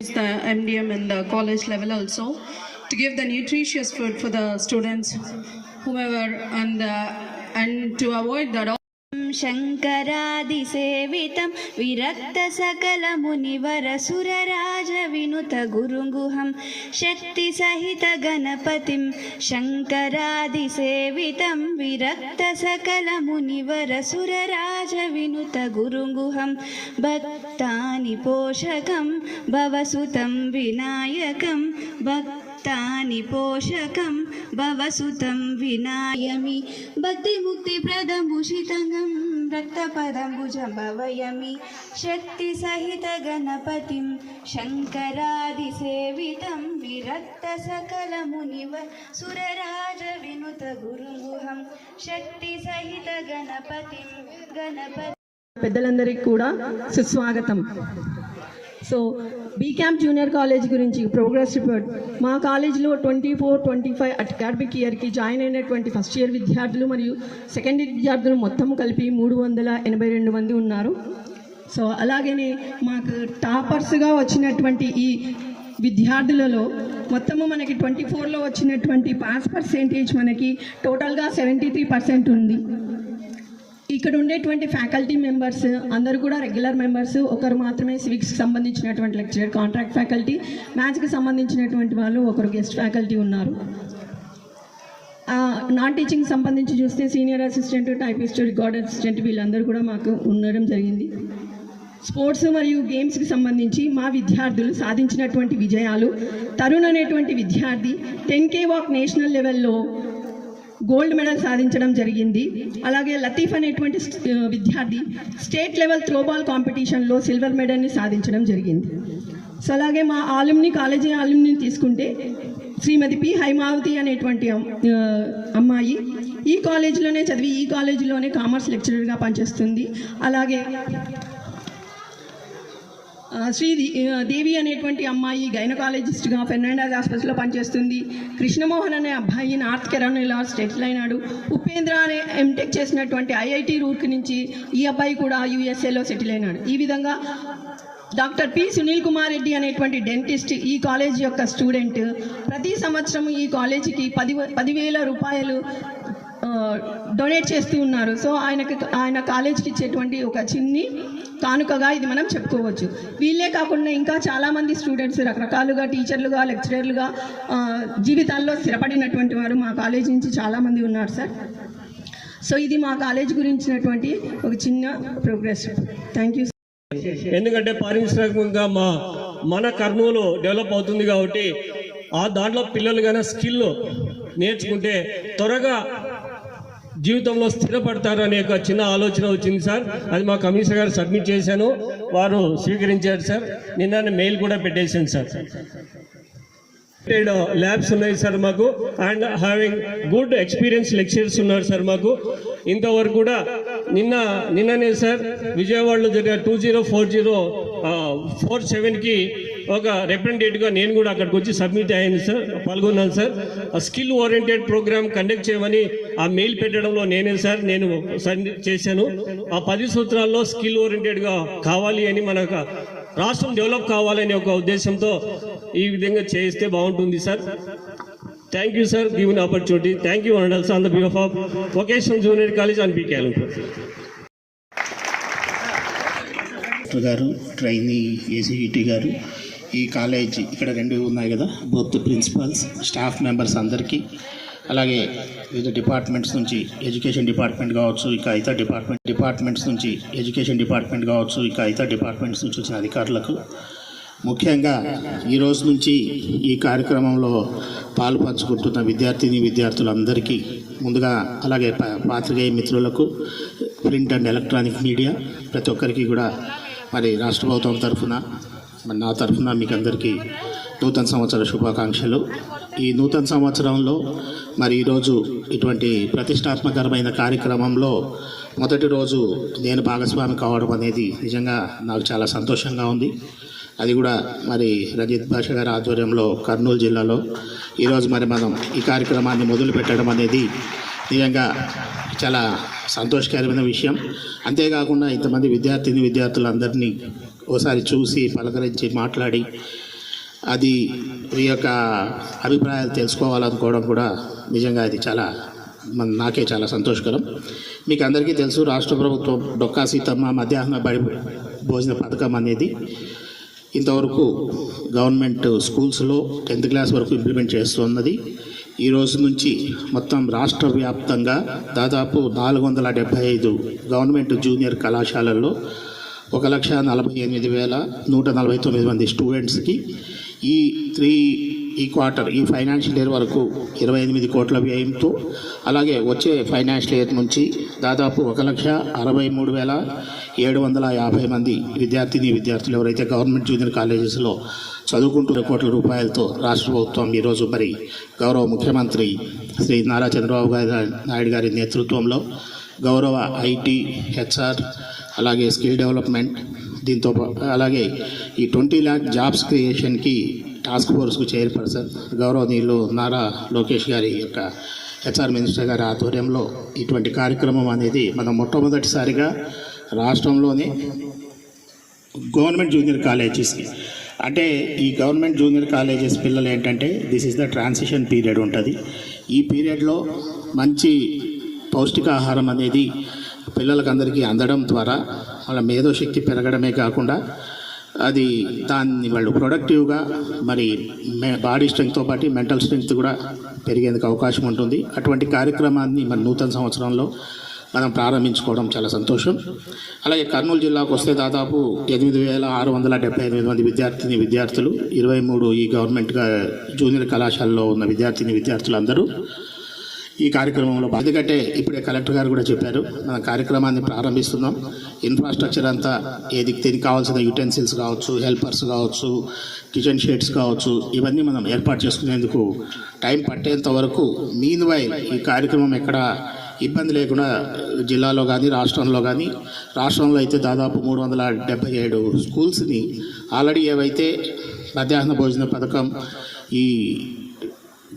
the MDM in the college level also to give the nutritious food for the students, whomever, and uh, and to avoid that. शङ्करादिसेवितं विरक्तसकलमुनिवरसुरराजविनुतगुरुङ्गुहं शक्तिसहितगणपतिं शङ्करादिसेवितं विरक्तसकलमुनिवरसुरराजविनुतगुरुङ्गुहं भक्तानि पोषकं भवसुतं विनायकं भक्तानि पोषकं भवसुतं विनायमि भक्तिमुक्तिप्रदभूषितङ्गं रक्तपदम्बुजं भवयमि शक्तिसहितगणपतिं शङ्करादिसेवितं विरक्तसकलमुनिव सुरराजविनुतगुरुगुहं शक्तिसहितगणपतिं Ganpati పెద్దలందరికీ కూడా సుస్వాగతం so B camp junior college గురించి progress report మా కాలేజీలో twenty four twenty five academic ఇయర్కి join అయినటువంటి first year విద్యార్థులు మరియు సెకండ్ ఇయర్ విద్యార్థులు మొత్తం కలిపి మూడు వందల ఎనభై రెండు మంది ఉన్నారు. సో అలాగనే మాకు టాపర్స్గా వచ్చినటువంటి ఈ విద్యార్థులలో మొత్తము మనకి ట్వంటీ ఫోర్లో వచ్చినటువంటి పాస్ పర్సెంటేజ్ మనకి టోటల్గా సెవెంటీ త్రీ పర్సెంట్ ఉంది. ఇక్కడ ఉండేటువంటి ఫ్యాకల్టీ మెంబర్స్ అందరూ కూడా రెగ్యులర్ మెంబర్స్ ఒకరు మాత్రమే సివిక్స్కి సంబంధించినటువంటి లెక్చరర్ కాంట్రాక్ట్ ఫ్యాకల్టీ మ్యాథ్స్కి సంబంధించినటువంటి వాళ్ళు ఒకరు గెస్ట్ ఫ్యాకల్టీ ఉన్నారు. నాన్ టీచింగ్ సంబంధించి చూస్తే senior assistant typist record assistant వీళ్ళందరూ కూడా మాకు ఉండడం జరిగింది. స్పోర్ట్స్ మరియు గేమ్స్కి సంబంధించి మా విద్యార్థులు సాధించినటువంటి విజయాలు తరుణ్ అనేటువంటి విద్యార్థి టెన్ కే వాక్ నేషనల్ లెవెల్లో గోల్డ్ మెడల్ సాధించడం జరిగింది. అలాగే లతీఫ్ అనేటువంటి విద్యార్థి స్టేట్ లెవెల్ త్రోబాల్ కాంపిటీషన్లో సిల్వర్ మెడల్ని సాధించడం జరిగింది. సో అలాగే మా ఆలుమ్ని కాలేజీ ఆలుమ్ని తీసుకుంటే శ్రీమతి పి హైమావతి అనేటువంటి అమ్- అమ్మాయి ఈ కాలేజీలోనే చదివి ఈ కాలేజీలోనే కామర్స్ లెక్చరర్గా పనిచేస్తుంది. అలాగే శ్రీ దేవి అనేటువంటి అమ్మాయి గైనకాలజిస్ట్గా ఫెర్నాండాస్ హాస్పిటల్లో పనిచేస్తుంది. కృష్ణమోహన్ అనే అబ్బాయి నార్త్ కెరోనిలా సెటిల్ అయినాడు. ఉపేంద్ర అనే ఎంటెక్ చేసినటువంటి ఐఐటి రూట్ నుంచి ఈ అబ్బాయి కూడా యూఎస్ఏలో సెటిల్ అయినాడు. ఈ విధంగా డాక్టర్ పి సునీల్ కుమార్ రెడ్డి అనేటువంటి డెంటిస్ట్ ఈ కాలేజ్ యొక్క స్టూడెంట్ ప్రతి సంవత్సరం ఈ కాలేజీకి పది పదివేల రూపాయలు డొనేట్ చేస్తూ ఉన్నారు. సో ఆయనకి ఆయన కాలేజ్కి ఇచ్చేటువంటి ఒక చిన్ని కానుకగా ఇది మనం చెప్పుకోవచ్చు. వీళ్ళే కాకుండా ఇంకా చాలామంది స్టూడెంట్స్ రకరకాలుగా టీచర్లుగా లెక్చరర్లుగా జీవితాల్లో స్థిరపడినటువంటి వారు మా కాలేజ్ నుంచి చాలామంది ఉన్నారు సార్. సో ఇది మా కాలేజ్ గురించినటువంటి ఒక చిన్న ప్రోగ్రెస్ థ్యాంక్ యూ ఎందుకంటే పారిశ్రామికంగా మా మన కర్నూలు డెవలప్ అవుతుంది కాబట్టి ఆ దాంట్లో పిల్లలు కానీ స్కిల్ నేర్చుకుంటే త్వరగా జీవితంలో స్థిరపడతారు అనే ఒక చిన్న ఆలోచన వచ్చింది సార్. అది మా కమిషనర్ గారు సబ్మిట్ చేశాను. వారు స్వీకరించారు సార్. నిన్న మెయిల్ కూడా పెట్టేశాను సార్. ల్యాబ్స్ ఉన్నాయి సార్ మాకు. And having good experience lectures ఉన్నారు సార్ మాకు. ఇంతవరకు కూడా నిన్న నిన్ననే సార్ విజయవాడలో జరిగిన two zero four zero four సెవెన్కి ఒక రిప్రజెంటేటివ్గా నేను కూడా అక్కడికి వచ్చి సబ్మిట్ అయ్యాను సార్ పాల్గొన్నాను sir skill oriented program conduct చేయమని ఆ మెయిల్ పెట్టడంలో నేనే సార్ నేను చేశాను. ఆ పది సూత్రాల్లో స్కిల్ ఓరియంటెడ్గా కావాలి అని మనకు రాష్ట్రం డెవలప్ కావాలనే ఒక ఉద్దేశంతో ఈ విధంగా చేయిస్తే బాగుంటుంది sir thank you sir given opportunity thank you and also on the behalf of vocational junior college and PK doctor గారు ట్రైనీ ఏసీఈటీ గారు ఈ కాలేజ్ ఇక్కడ రెండు ఉన్నాయి కదా బోత్ ప్రిన్సిపల్స్ స్టాఫ్ మెంబర్స్ అందరికీ. అలాగే వివిధ డిపార్ట్మెంట్స్ నుంచి ఎడ్యుకేషన్ డిపార్ట్మెంట్ కావచ్చు ఇక ఇతర డిపార్ట్మెంట్ డిపార్ట్మెంట్స్ నుంచి ఎడ్యుకేషన్ డిపార్ట్మెంట్ కావచ్చు ఇక ఇతర డిపార్ట్మెంట్స్ నుంచి వచ్చిన అధికారులకు. ముఖ్యంగా ఈ రోజు నుంచి ఈ కార్యక్రమంలో పాల్పంచుకుంటున్న విద్యార్థిని విద్యార్థులందరికీ ముందుగా అలాగే పాత్రికేయ మిత్రులకు ప్రింట్ అండ్ ఎలక్ట్రానిక్ మీడియా ప్రతి ఒక్కరికి కూడా మరి రాష్ట్ర ప్రభుత్వం తరఫున మరి నా తరఫున మీకు అందరికీ నూతన సంవత్సర శుభాకాంక్షలు. ఈ నూతన సంవత్సరంలో మరి ఈరోజు ఇటువంటి ప్రతిష్టాత్మకరమైన కార్యక్రమంలో మొదటి రోజు నేను భాగస్వామి కావడం అనేది నిజంగా నాకు చాలా సంతోషంగా ఉంది. అది కూడా మరి రజిత్ భాష గారి ఆధ్వర్యంలో కర్నూలు జిల్లాలో. ఈరోజు మరి మనం ఈ కార్యక్రమాన్ని మొదలు పెట్టడం అనేది నిజంగా చాలా సంతోషకరమైన విషయం. అంతేకాకుండా ఇంతమంది విద్యార్థిని విద్యార్థులందరినీ ఓసారి చూసి పలకరించి మాట్లాడి అది మీ యొక్క అభిప్రాయాలు తెలుసుకోవాలనుకోవడం కూడా నిజంగా అది చాలా మన నాకే చాలా సంతోషకరం. మీకు అందరికీ తెలుసు రాష్ట్ర ప్రభుత్వం డొక్కా సీతమ్మ మధ్యాహ్న బడి భోజన పథకం అనేది ఇంతవరకు గవర్నమెంట్ స్కూల్స్లో టెన్త్ క్లాస్ వరకు ఇంప్లిమెంట్ చేస్తున్నది. ఈ రోజు నుంచి మొత్తం రాష్ట్ర వ్యాప్తంగా దాదాపు నాలుగు వందల డెబ్బై ఐదు గవర్నమెంట్ జూనియర్ కళాశాలల్లో ఒక లక్ష నలభై ఎనిమిది వేల నూట నలభై తొమ్మిది మంది స్టూడెంట్స్కి ఈ త్రీ ఈ క్వార్టర్ ఈ ఫైనాన్షియల్ ఇయర్ వరకు ఇరవై ఎనిమిది కోట్ల వ్యయంతో అలాగే వచ్చే ఫైనాన్షియల్ ఇయర్ నుంచి దాదాపు ఒక లక్ష అరవై మూడు వేల ఏడు వందల యాభై మంది విద్యార్థిని విద్యార్థులు ఎవరైతే గవర్నమెంట్ జూనియర్ కాలేజెస్లో చదువుకుంటున్న కోట్ల రూపాయలతో రాష్ట్ర ప్రభుత్వం ఈరోజు మరి గౌరవ ముఖ్యమంత్రి శ్రీ నారా చంద్రబాబు గారి నాయుడు గారి నేతృత్వంలో గౌరవ ఐటీ హెచ్ఆర్ అలాగే స్కిల్ డెవలప్మెంట్ దీంతో అలాగే ఈ ట్వంటీ ల్యాక్ జాబ్స్ క్రియేషన్కి టాస్క్ ఫోర్స్కు చైర్పర్సన్ గౌరవనీయులు నారా లోకేష్ గారి యొక్క హెచ్ఆర్ మినిస్టర్ గారి ఆధ్వర్యంలో ఇటువంటి కార్యక్రమం అనేది మనం మొట్టమొదటిసారిగా రాష్ట్రంలోనే గవర్నమెంట్ జూనియర్ కాలేజెస్కి. అంటే ఈ గవర్నమెంట్ జూనియర్ కాలేజెస్ పిల్లలు ఏంటంటే this is the transition period ఉంటుంది. ఈ పీరియడ్లో మంచి పౌష్టికాహారం అనేది పిల్లలకందరికీ అందడం ద్వారా వాళ్ళ మేధోశక్తి పెరగడమే కాకుండా అది దాన్ని వాళ్ళు ప్రొడక్టివ్గా మరి మే బాడీ స్ట్రెంగ్త్తో పాటు మెంటల్ స్ట్రెంగ్త్ కూడా పెరిగేందుకు అవకాశం ఉంటుంది. అటువంటి కార్యక్రమాన్ని మన నూతన సంవత్సరంలో మనం ప్రారంభించుకోవడం చాలా సంతోషం. అలాగే కర్నూలు జిల్లాకు వస్తే దాదాపు ఎనిమిది వేల ఆరు వందల డెబ్బై ఎనిమిది మంది విద్యార్థిని విద్యార్థులు ఇరవై మూడు ఈ గవర్నమెంట్గా జూనియర్ కళాశాలలో ఉన్న విద్యార్థిని విద్యార్థులందరూ ఈ కార్యక్రమంలో ఎందుకంటే ఇప్పుడే కలెక్టర్ గారు కూడా చెప్పారు. మన కార్యక్రమాన్ని ప్రారంభిస్తున్నాం. ఇన్ఫ్రాస్ట్రక్చర్ అంతా ఏది దీనికి కావాల్సిన యుటెన్సిల్స్ కావచ్చు హెల్పర్స్ కావచ్చు కిచెన్ షేడ్స్ కావచ్చు ఇవన్నీ మనం ఏర్పాటు చేసుకునేందుకు టైం పట్టేంత వరకు మీన్ వైల్ ఈ కార్యక్రమం ఎక్కడ ఇబ్బంది లేకుండా జిల్లాలో కానీ రాష్ట్రంలో కానీ రాష్ట్రంలో అయితే దాదాపు మూడు వందల డెబ్బై ఏడు స్కూల్స్ని ఆల్రెడీ ఏవైతే మధ్యాహ్న భోజన పథకం ఈ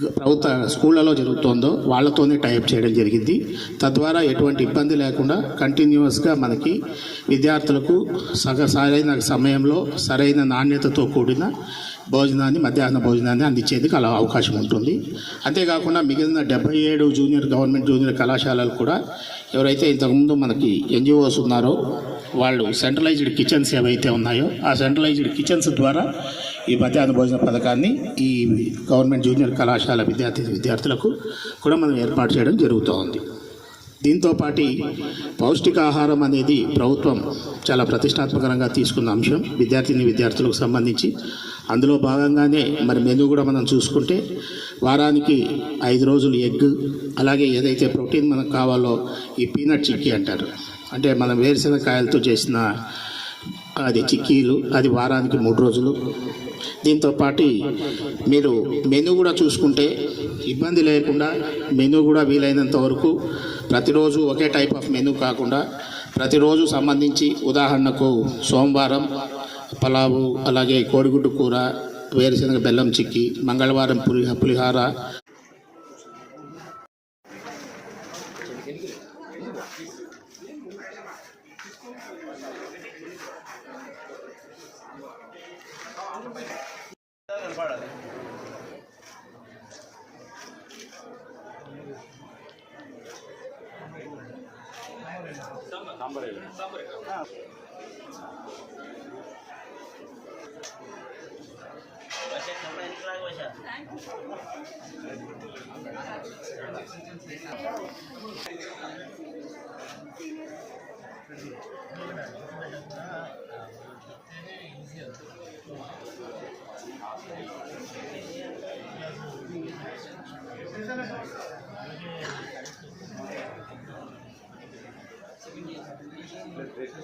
ప్రభుత్వ స్కూళ్ళలో జరుగుతోందో వాళ్ళతోనే టైప్ చేయడం జరిగింది. తద్వారా ఎటువంటి ఇబ్బంది లేకుండా కంటిన్యూస్గా మనకి విద్యార్థులకు సగ సరైన సమయంలో సరైన నాణ్యతతో కూడిన భోజనాన్ని మధ్యాహ్న భోజనాన్ని అందించేందుకు అలా అవకాశం ఉంటుంది. అంతేకాకుండా మిగిలిన డెబ్బై ఏడు జూనియర్ గవర్నమెంట్ జూనియర్ కళాశాలలు కూడా ఎవరైతే ఇంతకుముందు మనకి ఎన్జిఓస్ ఉన్నారో వాళ్ళు సెంట్రలైజ్డ్ కిచెన్స్ ఏవైతే ఉన్నాయో ఆ సెంట్రలైజ్డ్ కిచెన్స్ ద్వారా ఈ మధ్యాహ్న భోజన పథకాన్ని ఈ గవర్నమెంట్ జూనియర్ కళాశాల విద్యార్థి విద్యార్థులకు కూడా మనం ఏర్పాటు చేయడం జరుగుతోంది. దీంతోపాటి దీంతో పాటు పౌష్టికాహారం అనేది ప్రభుత్వం చాలా ప్రతిష్టాత్మకంగా తీసుకున్న అంశం. విద్యార్థిని విద్యార్థులకు సంబంధించి అందులో భాగంగానే మరి మెనూ కూడా మనం చూసుకుంటే వారానికి ఐదు రోజులు ఎగ్ అలాగే ఏదైతే ప్రోటీన్ మనకు కావాలో ఈ పీనట్ చిక్కీ అంటారు. అంటే మనం వేరుశెనగ కాయలతో చేసిన అది చిక్కీలు అది వారానికి మూడు రోజులు. దీంతో పాటు మీరు మెనూ కూడా చూసుకుంటే ఇబ్బంది లేకుండా మెనూ కూడా వీలైనంత వరకు ప్రతిరోజు ఒకే టైప్ ఆఫ్ మెనూ కాకుండా ప్రతిరోజు సంబంధించి ఉదాహరణకు సోమవారం పలావు అలాగే కోడిగుడ్డు కూర వేరుశనగ బెల్లం చిక్కి మంగళవారం పులి పులిహార சாம்பார் சாம்பார்